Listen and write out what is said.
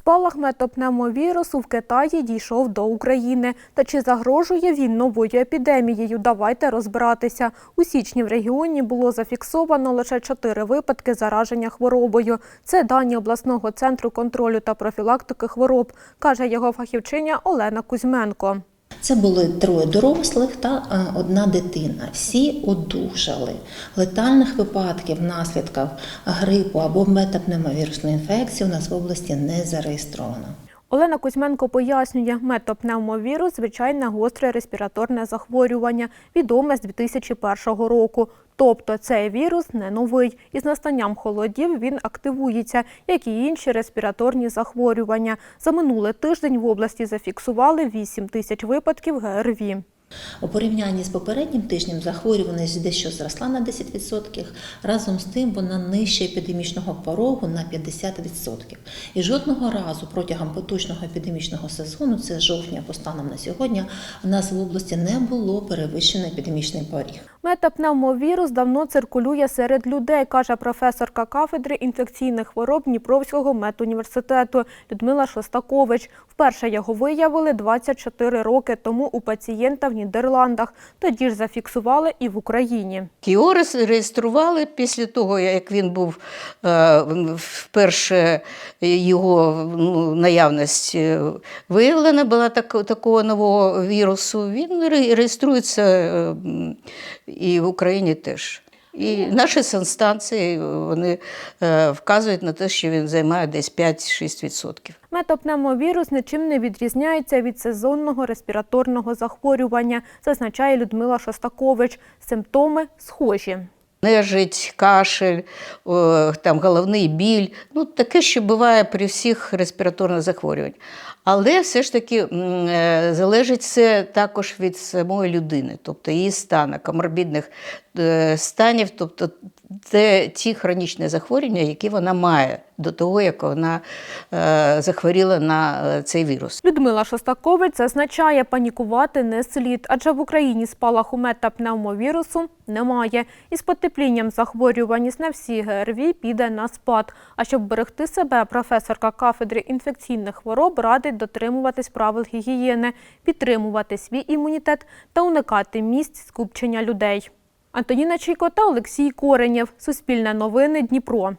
Спалах метапневмовірусу в Китаї дійшов до України. Та чи загрожує він новою епідемією? Давайте розбиратися. У січні в регіоні було зафіксовано лише чотири випадки зараження хворобою. Це дані обласного центру контролю та профілактики хвороб, каже його фахівчиня Олена Кузьменко. Це були троє дорослих та е, одна дитина. Всі одужали. Летальних випадків наслідків грипу або метапневмовірусної інфекції у нас в області не зареєстровано. Олена Кузьменко пояснює, метопневмовірус – звичайне гостре респіраторне захворювання, відоме з 2001 року. Тобто цей вірус не новий. Із настанням холодів він активується, як і інші респіраторні захворювання. За минулий тиждень в області зафіксували 8 тисяч випадків ГРВІ. У порівнянні з попереднім тижнем захворюваність дещо зросла на 10%, разом з тим вона нижче епідемічного порогу на 50%. І жодного разу протягом поточного епідемічного сезону, це жовтня по станом на сьогодні, у нас в області не було перевищено епідемічний поріг. Метапневмовірус давно циркулює серед людей, каже професорка кафедри інфекційних хвороб Дніпровського медуніверситету Людмила Шостакович. Вперше його виявили 24 роки тому у пацієнта в Нідерландах. Тоді ж зафіксували і в Україні. Його реєстрували після того, як він був е, вперше його ну, наявність е, виявлена була так, такого нового вірусу. Він реєструється е, і в Україні теж. І наші санстанції вони е, вказують на те, що він займає десь 5-6%. Метапневмовірус нічим не відрізняється від сезонного респіраторного захворювання, зазначає Людмила Шостакович. Симптоми схожі. Нежить, кашель, там, головний біль. Ну, таке, що буває при всіх респіраторних захворюваннях. Але все ж таки е, залежить це також від самої людини, тобто її стану, коморбідних е, станів, тобто це ті хронічні захворювання, які вона має до того, як вона е, захворіла на е, цей вірус. Людмила Шостакович зазначає, панікувати не слід, адже в Україні спалаху метапневмовірусу немає. Із потеплінням захворюваність на всі ГРВІ піде на спад. А щоб берегти себе, професорка кафедри інфекційних хвороб радить дотримуватись правил гігієни, підтримувати свій імунітет та уникати місць скупчення людей. Антоніна Чайко та Олексій Коренєв. Суспільне новини Дніпро.